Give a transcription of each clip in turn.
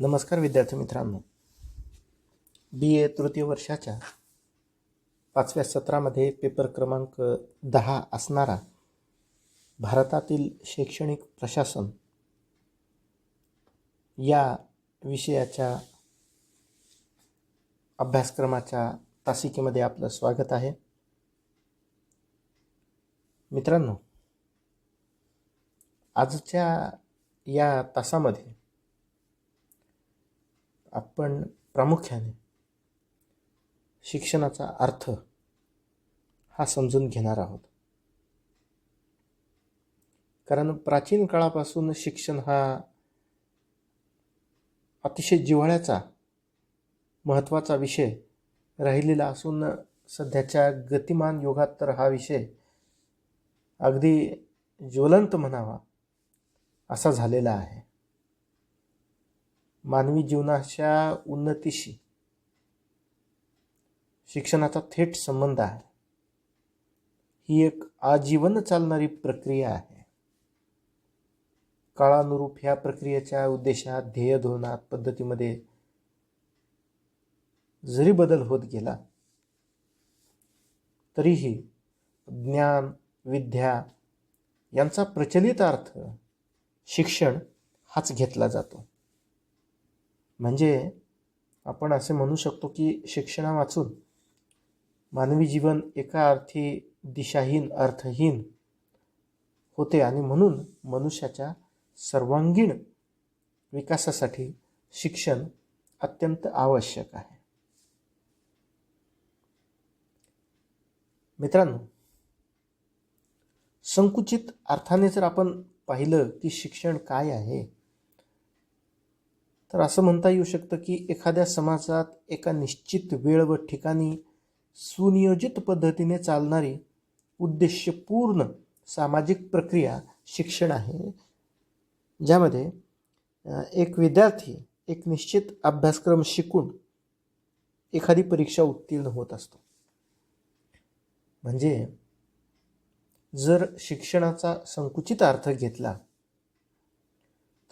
नमस्कार विद्यार्थी मित्रांनो. बी ए तृतीय वर्षाच्या पाचव्या सत्रामध्ये पेपर क्रमांक दहा असणारा भारतातील शैक्षणिक प्रशासन या विषयाच्या अभ्यासक्रमाच्या तासिकेमध्ये आपलं स्वागत आहे. मित्रांनो आजच्या या तासामध्ये आपण प्रामुख्याने शिक्षणाचा अर्थ हा समजून घेणार आहोत. कारण प्राचीन काळापासून शिक्षण हा अतिशय जिव्हाळ्याचा महत्त्वाचा विषय राहिलेला असून सध्याच्या गतिमान युगात तर हा विषय अगदी ज्वलंत म्हणावा असा झालेला आहे. मानवी जीवनाच्या उन्नतीशी शिक्षणाचा थेट संबंध आहे. ही एक आजीवन चालणारी प्रक्रिया आहे. काळानुरूप ह्या प्रक्रियेच्या उद्देशात ध्येय धोरणात पद्धतीमध्ये जरी बदल होत गेला तरीही ज्ञान विद्या यांचा प्रचलित अर्थ शिक्षण हाच घेतला जातो. म्हणजे आपण असे म्हणू शकतो की शिक्षणा वाचून मानवी जीवन एका अर्थी दिशाहीन अर्थहीन होते आणि म्हणून मनुष्याच्या सर्वांगीण विकासासाठी शिक्षण अत्यंत आवश्यक आहे. मित्रांनो संकुचित अर्थाने जर आपण पाहिलं की शिक्षण काय आहे तर असं म्हणता येऊ शकतं की एखाद्या समाजात एका निश्चित वेळ व ठिकाणी सुनियोजित पद्धतीने चालणारी उद्देशपूर्ण सामाजिक प्रक्रिया शिक्षण आहे ज्यामध्ये एक विद्यार्थी एक निश्चित अभ्यासक्रम शिकून एखादी परीक्षा उत्तीर्ण होत असतो. म्हणजे जर शिक्षणाचा संकुचित अर्थ घेतला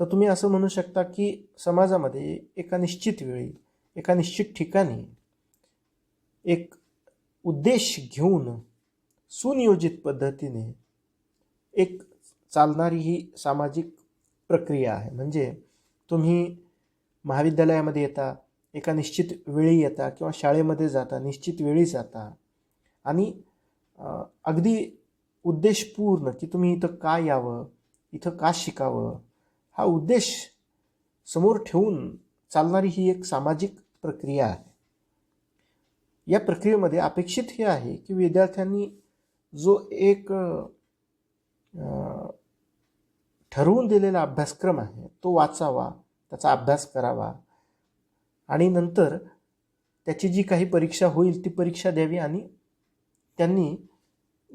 तर तुम्ही असं म्हणू शकता की समाजामध्ये एका निश्चित वेळी एका निश्चित ठिकाणी एक उद्देश घेऊन सुनियोजित पद्धतीने एक चालणारी ही सामाजिक प्रक्रिया आहे. म्हणजे तुम्ही महाविद्यालयामध्ये येता एका निश्चित वेळी येता किंवा शाळेमध्ये जाता निश्चित वेळी जाता आणि अगदी उद्देशपूर्ण की तुम्ही इथं का यावं इथं का शिकावं हा उद्देश समोर ठेवून चालणारी ही एक सामाजिक प्रक्रिया आहे. या प्रक्रियेमध्ये अपेक्षित हे आहे की विद्यार्थ्यांनी जो एक ठरवून दिलेला अभ्यासक्रम आहे तो वाचावा त्याचा अभ्यास करावा आणि नंतर त्याची जी काही परीक्षा होईल ती परीक्षा द्यावी आणि त्यांनी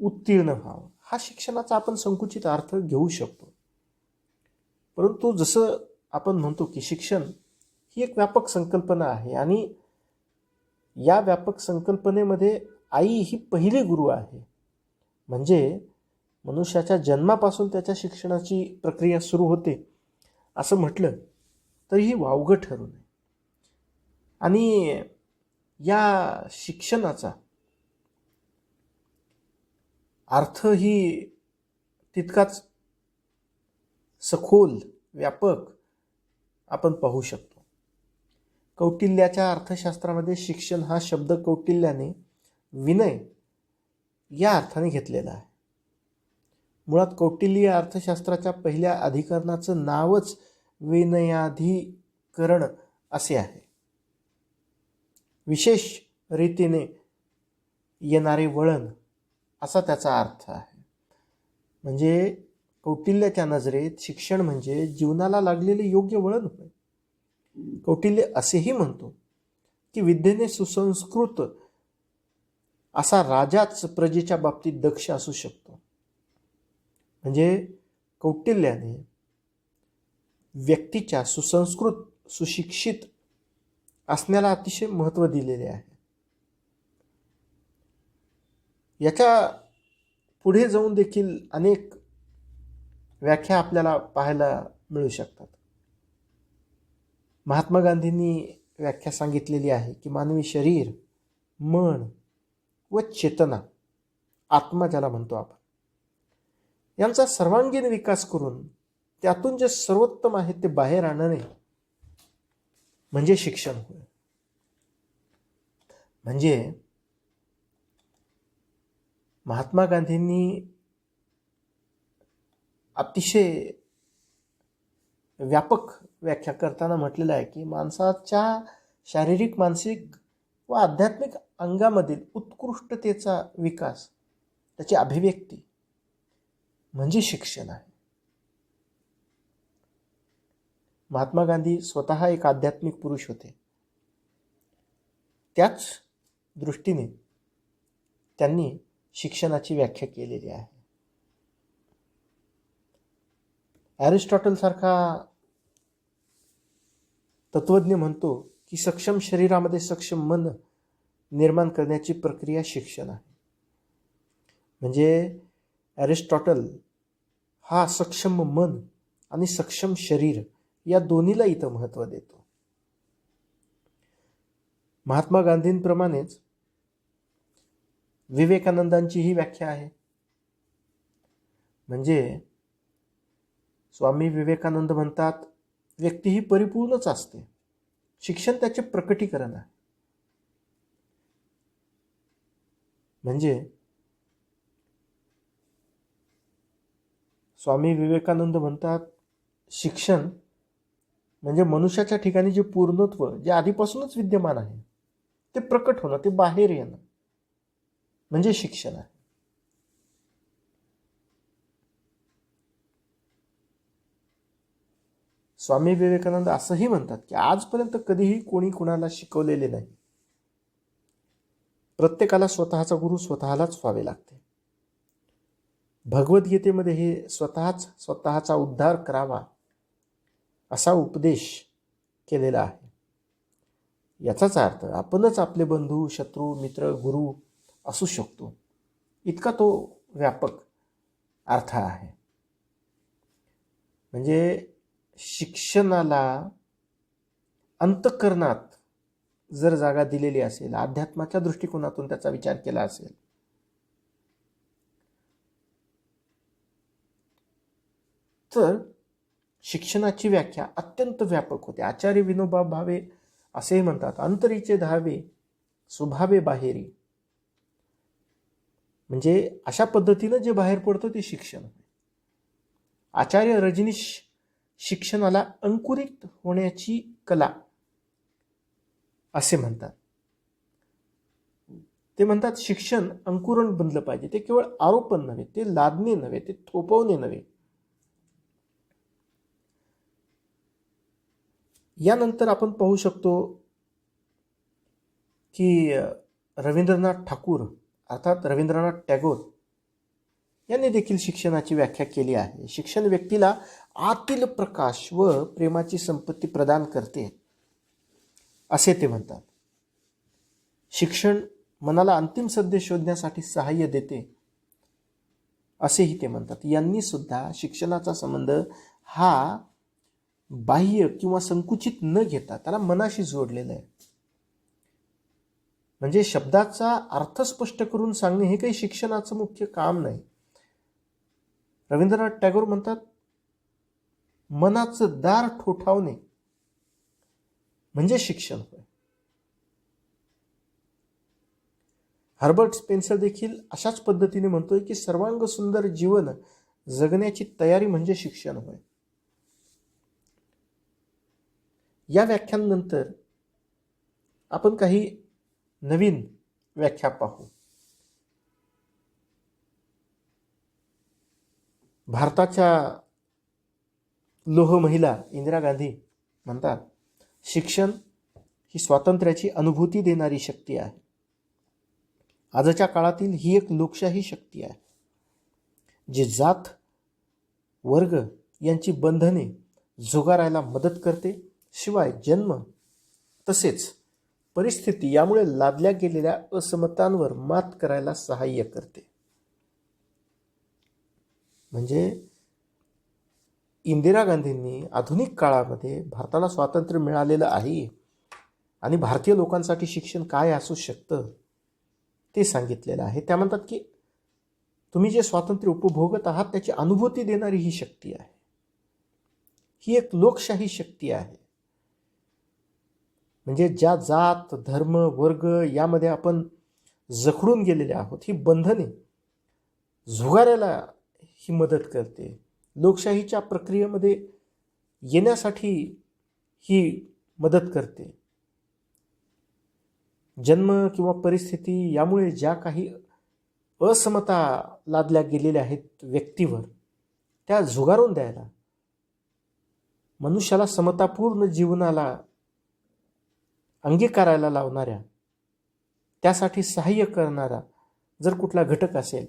उत्तीर्ण व्हावं. हा शिक्षणाचा आपण संकुचित अर्थ घेऊ शकतो. परंतु जसं आपण म्हणतो की शिक्षण ही एक व्यापक संकल्पना आहे आणि या व्यापक संकल्पनेमध्ये आई ही पहिली गुरु आहे. म्हणजे मनुष्याच्या जन्मापासून त्याच्या शिक्षणाची प्रक्रिया सुरू होते असं म्हटलं तरीही वावगं ठरू नये. आणि या शिक्षणाचा अर्थ ही तितकाच सखोल व्यापक आपण पाहू शकतो. कौटिल्याच्या अर्थशास्त्रामध्ये शिक्षण हा शब्द कौटिल्याने विनय या अर्थाने घेतलेला आहे. मुळात कौटिल्य अर्थशास्त्राच्या पहिल्या अधिकरणाचं नावच विनयाधिकरण असे आहे. विशेष रीतीने येणारे वळण असा त्याचा अर्थ आहे. म्हणजे कौटिल्याच्या नजरेत शिक्षण म्हणजे जीवनाला लागलेले योग्य वळण होय. कौटिल्य असेही म्हणतो की विद्येने सुसंस्कृत असा राजाच प्रजेच्या बाबतीत दक्ष असू शकतो. म्हणजे कौटिल्याने व्यक्तीच्या सुसंस्कृत सुशिक्षित असण्याला अतिशय महत्त्व दिलेले आहे. याच्यापुढे जाऊन देखील अनेक व्याख्या आपल्याला पाहायला मिळू शकतात. महात्मा गांधींनी व्याख्या सांगितलेली आहे की मानवी शरीर मन व चेतना आत्मा ज्याला म्हणतो आपण यांचा सर्वांगीण विकास करून त्यातून जे सर्वोत्तम आहे ते बाहेर आणणे म्हणजे शिक्षण होय. म्हणजे महात्मा गांधींनी अतिशय व्यापक व्याख्या करताना म्हटलेलं आहे की माणसाच्या शारीरिक मानसिक व आध्यात्मिक अंगामधील उत्कृष्टतेचा विकास त्याची अभिव्यक्ती म्हणजे शिक्षण आहे. महात्मा गांधी स्वतः एक आध्यात्मिक पुरुष होते. त्याच दृष्टीने त्यांनी शिक्षणाची व्याख्या केलेली आहे. ॲरिस्टॉटलसारखा तत्वज्ञ म्हणतो की सक्षम शरीरामध्ये सक्षम मन निर्माण करण्याची प्रक्रिया शिक्षण आहे. म्हणजे ॲरिस्टॉटल हा सक्षम मन आणि सक्षम शरीर या दोन्हीला इथं महत्त्व देतो. महात्मा गांधींप्रमाणेच विवेकानंदांची ही व्याख्या आहे. म्हणजे स्वामी विवेकानंद म्हणतात व्यक्ती ही परिपूर्णच असते. शिक्षण त्याचे प्रकटीकरण आहे. म्हणजे स्वामी विवेकानंद म्हणतात शिक्षण म्हणजे मनुष्याच्या ठिकाणी जे पूर्णत्व जे आधीपासूनच विद्यमान आहे ते प्रकट होणं ते बाहेर येणं. म्हणजे शिक्षण आहे. स्वामी विवेकानंद असंही म्हणतात की आजपर्यंत कधीही कोणी कुणाला शिकवलेले नाही. प्रत्येकाला स्वतःचा गुरु स्वतःलाच व्हावे लागते. भगवद्गीतेमध्ये हे स्वतःच स्वतःचा उद्धार करावा असा उपदेश केलेला आहे. याचाच अर्थ आपणच आपले बंधू शत्रू मित्र गुरु असू शकतो. इतका तो व्यापक अर्थ आहे. म्हणजे शिक्षणाला अंतकरणात जर जागा दिलेली असेल अध्यात्माच्या दृष्टिकोनातून त्याचा विचार केला असेल तर शिक्षणाची व्याख्या अत्यंत व्यापक होते. आचार्य विनोबा भावे असेही म्हणतात अंतरीचे धावे स्वभावे बाहेरी. म्हणजे अशा पद्धतीनं जे बाहेर पडतं ते शिक्षण आचार्य रजनीश शिक्षणाला अंकुरित होण्याची कला असे म्हणतात. ते म्हणतात शिक्षण अंकुरण बनलं पाहिजे. ते केवळ आरोपण नव्हे ते लादणे नव्हे ते थोपवणे नव्हे. यानंतर आपण पाहू शकतो की रवींद्रनाथ ठाकूर अर्थात रवींद्रनाथ टॅगोर यांनी देखील शिक्षणाची व्याख्या केली आहे. शिक्षण व्यक्तीला आतील प्रकाश व प्रेमाची संपत्ती प्रदान करते असे ते म्हणतात. शिक्षण मनाला अंतिम सद्य शोधण्यासाठी सहाय्य देते असेही ते म्हणतात. यांनी सुद्धा शिक्षणाचा संबंध हा बाह्य किंवा संकुचित न घेता त्याला मनाशी जोडलेलं आहे. म्हणजे शब्दाचा अर्थ स्पष्ट करून सांगणे हे काही शिक्षणाचं मुख्य काम नाही. रवींद्रनाथ टागोर म्हणतात मनाचं दार ठोठावणे म्हणजे शिक्षण होय. हर्बर्ट स्पेन्सर देखील अशाच पद्धतीने म्हणतोय की सर्वांग सुंदर जीवन जगण्याची तयारी म्हणजे शिक्षण होय. या व्याख्यानंतर आपण काही नवीन व्याख्या पाहू. भारताच्या लोह महिला इंदिरा गांधी म्हणतात शिक्षण ही स्वातंत्र्याची अनुभूती देणारी शक्ती आहे. आजच्या काळातील ही एक लोकशाही शक्ती आहे. जी जात वर्ग यांची बंधने झुगारायला मदत करते. शिवाय जन्म तसेच परिस्थिती यामुळे लादल्या गेलेल्या असमतांवर मात करायला सहाय्य करते. म्हणजे इंदिरा गांधींनी आधुनिक काळामध्ये भारताला स्वातंत्र्य मिळालेलं आहे आणि भारतीय लोकांसाठी शिक्षण काय असू शकतं ते सांगितलेलं आहे. त्या म्हणतात की तुम्ही जे स्वातंत्र्य उपभोगत आहात त्याची अनुभूती देणारी ही शक्ती आहे. ही एक लोकशाही शक्ती आहे. म्हणजे ज्या जात धर्म वर्ग यामध्ये आपण जखडून गेलेले आहोत ही बंधने झुगाऱ्याला ही मदत करते. लोकशाहीच्या प्रक्रियेमध्ये येण्यासाठी ही मदत करते. जन्म किंवा परिस्थिती यामुळे ज्या काही असमता लादल्या गेलेल्या आहेत व्यक्तीवर त्या झुगारून द्यायला मनुष्याला समतापूर्ण जीवनाला अंगीकारायला लावणाऱ्या त्यासाठी सहाय्य करणारा जर कुठला घटक असेल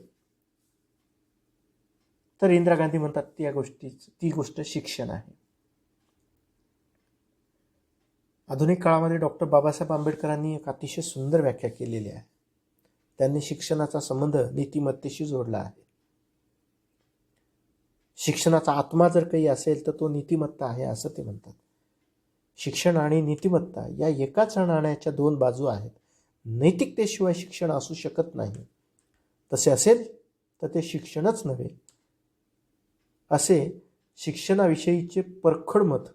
तर इंदिरा गांधी म्हणतात त्या गोष्टी ती गोष्ट शिक्षण आहे. आधुनिक काळामध्ये डॉक्टर बाबासाहेब आंबेडकरांनी एक अतिशय सुंदर व्याख्या केलेली आहे. त्यांनी शिक्षणाचा संबंध नीतिमत्तेशी जोडला आहे. शिक्षणाचा आत्मा जर काही असेल तर तो नीतिमत्ता आहे असं ते म्हणतात. शिक्षण आणि नीतिमत्ता या एकाच नाण्याच्या दोन बाजू आहेत. नैतिकतेशिवाय शिक्षण असू शकत नाही. तसे असेल तर ते शिक्षणच नव्हे. असे शिक्षणाविषयीचे परखड मत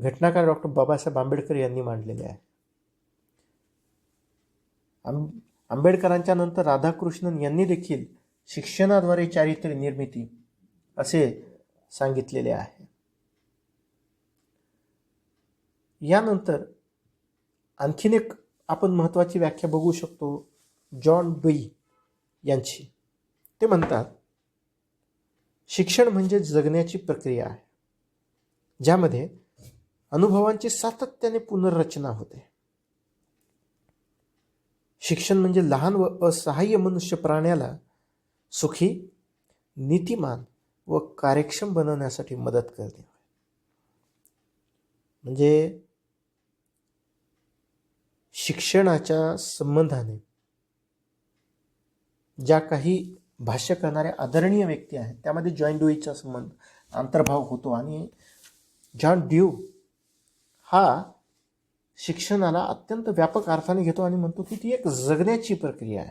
घटनाकार डॉक्टर बाबासाहेब आंबेडकर यांनी मांडलेले आहे. आं आंबेडकरांच्या नंतर राधाकृष्णन यांनी देखील शिक्षणाद्वारे चारित्र्य निर्मिती असे सांगितलेले आहे. यानंतर आणखीन एक आपण महत्त्वाची व्याख्या बघू शकतो जॉन डुई यांची. ते म्हणतात शिक्षण म्हणजे जगण्याची प्रक्रिया आहे ज्यामध्ये अनुभवांची सातत्याने पुनर्रचना होते. शिक्षण म्हणजे लहान व असहाय्य मनुष्य प्राण्याला सुखी नीतिमान व कार्यक्षम बनवण्यासाठी मदत करते. म्हणजे शिक्षणाच्या संबंधाने ज्या काही भाष्य करणाऱ्या आदरणीय व्यक्ती आहेत. त्यामध्ये जॉईन ड्यूईचा संबंध अंतर्भाव होतो आणि जॉन ड्यू हा शिक्षणाला अत्यंत व्यापक अर्थाने घेतो आणि म्हणतो की ती एक जगण्याची प्रक्रिया आहे.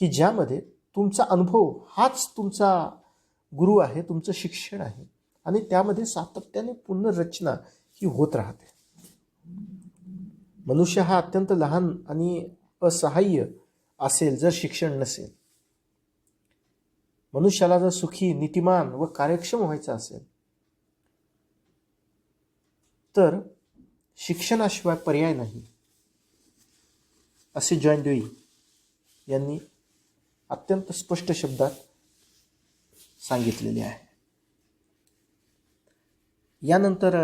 की ज्यामध्ये तुमचा अनुभव हाच तुमचा गुरु आहे तुमचं शिक्षण आहे आणि त्यामध्ये सातत्याने पुनर्रचना ही होत राहते. मनुष्य हा अत्यंत लहान आणि असहाय्य असेल जर शिक्षण नसेल. मनुष्याला जर सुखी नीतिमान व कार्यक्षम व्हायचं असेल तर शिक्षणाशिवाय पर्याय नाही. असे जॉईन ड्युई यांनी अत्यंत स्पष्ट शब्दात सांगितलेले आहे. यानंतर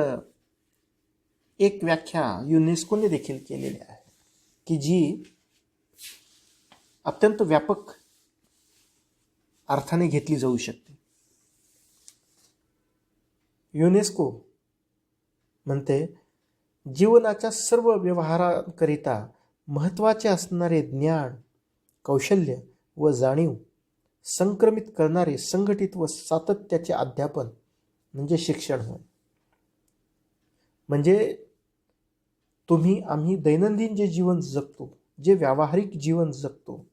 एक व्याख्या युनेस्कोने देखील केलेली आहे की जी अत्यंत व्यापक अर्थाने घेतली जाऊ शकते. युनेस्को म्हणते जीवनाच्या सर्व व्यवहारांकरिता महत्त्वाचे असणारे ज्ञान कौशल्य व जाणीव संक्रमित करणारे संघटित व सातत्याचे अध्यापन म्हणजे शिक्षण होय. म्हणजे तुम्ही आम्ही दैनंदिन जे जीवन जगतो जे व्यावहारिक जीवन जगतो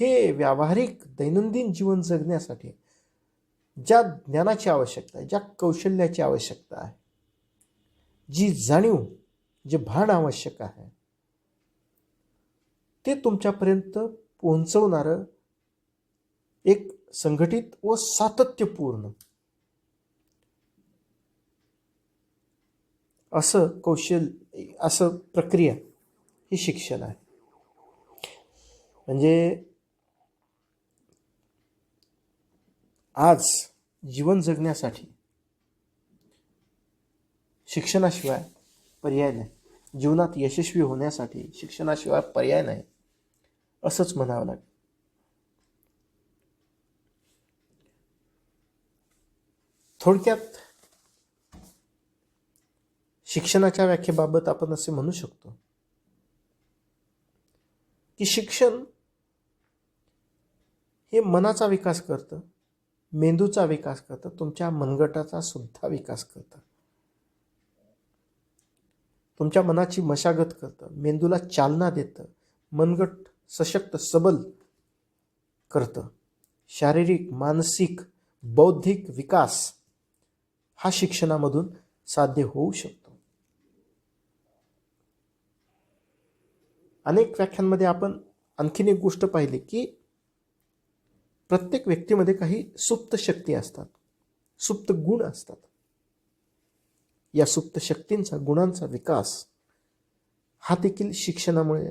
हे व्यावहारिक दैनंदिन जीवन जगण्यासाठी ज्या ज्ञानाची आवश्यकता आहे ज्या कौशल्याची आवश्यकता आहे जी जाणीव जे भान आवश्यक आहे ते तुमच्यापर्यंत पोहोचवणारं एक संघटित व सातत्यपूर्ण असं कौशल्य असं प्रक्रिया ही शिक्षण आहे. म्हणजे आज जीवन जगण्यासाठी शिक्षणाशिवाय पर्याय नाही. जीवनात यशस्वी होण्यासाठी शिक्षणाशिवाय पर्याय नाही असंच म्हणावं लागेल. थोडक्यात शिक्षणाच्या व्याख्येबाबत आपण असे म्हणू शकतो की शिक्षण हे मनाचा विकास करतं. मेंदूचा विकास करतं तुमच्या मनगटाचा सुद्धा विकास करतं. तुमच्या मनाची मशागत करतं मेंदूला चालना देतं मनगट सशक्त सबल करतं. शारीरिक मानसिक बौद्धिक विकास हा शिक्षणामधून साध्य होऊ शकतो. अनेक व्याख्यांमध्ये आपण आणखीन एक गोष्ट पाहिली की प्रत्येक व्यक्तीमध्ये काही सुप्त शक्ती असतात सुप्त गुण असतात. या सुप्त शक्तींचा गुणांचा विकास हा देखील शिक्षणामुळे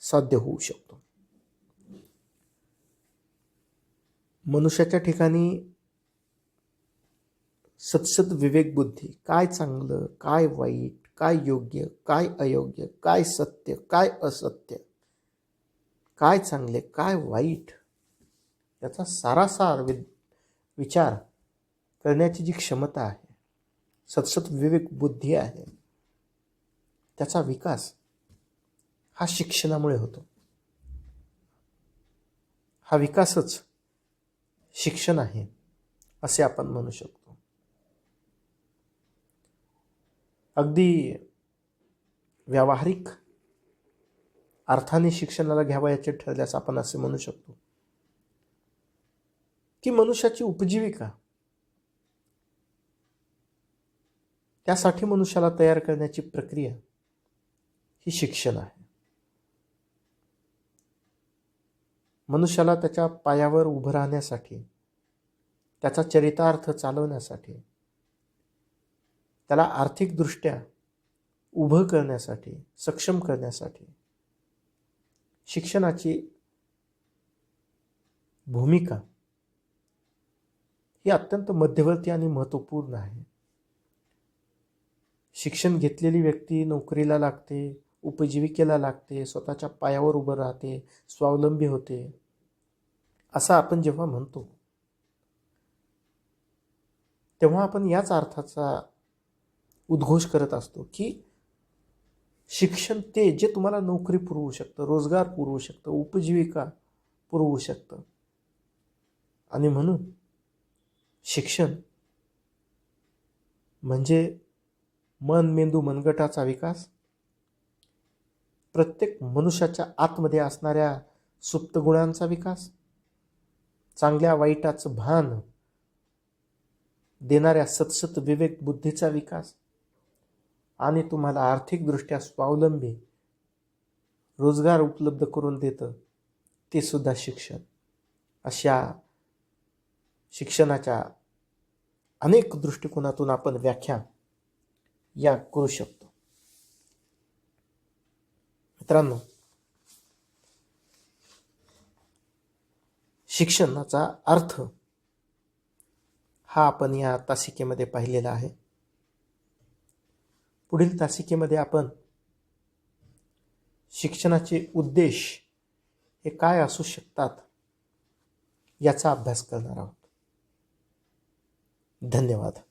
साध्य होऊ शकतो. मनुष्याच्या ठिकाणी सतसत विवेक बुद्धी काय चांगलं काय वाईट काय योग्य काय अयोग्य काय सत्य काय असत्य काय चांगले काय वाईट याचा सारासार वि विचार करण्याची जी क्षमता आहे सतसत विवेक बुद्धी आहे त्याचा विकास हा शिक्षणामुळे होतो. हा विकासच शिक्षण आहे असे आपण म्हणू शकतो. अगदी व्यावहारिक अर्थाने शिक्षणाला घ्यावयाचे ठरल्यास आपण असे म्हणू शकतो. की मनुष्याची उपजीविका. त्यासाठी मनुष्याला तयार करण्याची प्रक्रिया ही शिक्षण आहे. मनुष्याला त्याच्या पायावर उभं राहण्यासाठी त्याचा चरितार्थ चालवण्यासाठी त्याला आर्थिकदृष्ट्या उभं करण्यासाठी सक्षम करण्यासाठी शिक्षणाची भूमिका हे अत्यंत मध्यवर्ती आणि महत्त्वपूर्ण आहे. शिक्षण घेतलेली व्यक्ती नोकरीला लागते उपजीविकेला लागते स्वतःच्या पायावर उभं राहते स्वावलंबी होते असं आपण जेव्हा म्हणतो तेव्हा आपण याच अर्थाचा उद्घोष करत असतो की शिक्षण ते जे तुम्हाला नोकरी पुरवू शकतं रोजगार पुरवू शकतं उपजीविका पुरवू शकतं. आणि म्हणून शिक्षण म्हणजे मन मेंदू मनगटाचा विकास. प्रत्येक मनुष्याच्या आतमध्ये असणाऱ्या सुप्त गुणांचा विकास. चांगल्या वाईटाचं भान देणाऱ्या सतसत विवेक बुद्धीचा विकास. आणि तुम्हाला आर्थिकदृष्ट्या स्वावलंबी रोजगार उपलब्ध करून देतं ते सुद्धा शिक्षण. अशा शिक्षणाच्या अनेक दृष्टिकोनातून आपण व्याख्या या करू शकतो. मित्रांनो शिक्षणाचा अर्थ हा आपण या तासिकेमध्ये पाहिलेला आहे. पुढील तासिकेमध्ये आपण शिक्षणाचे उद्देश हे काय असू शकतात याचा अभ्यास करणार आहोत. धन्यवाद.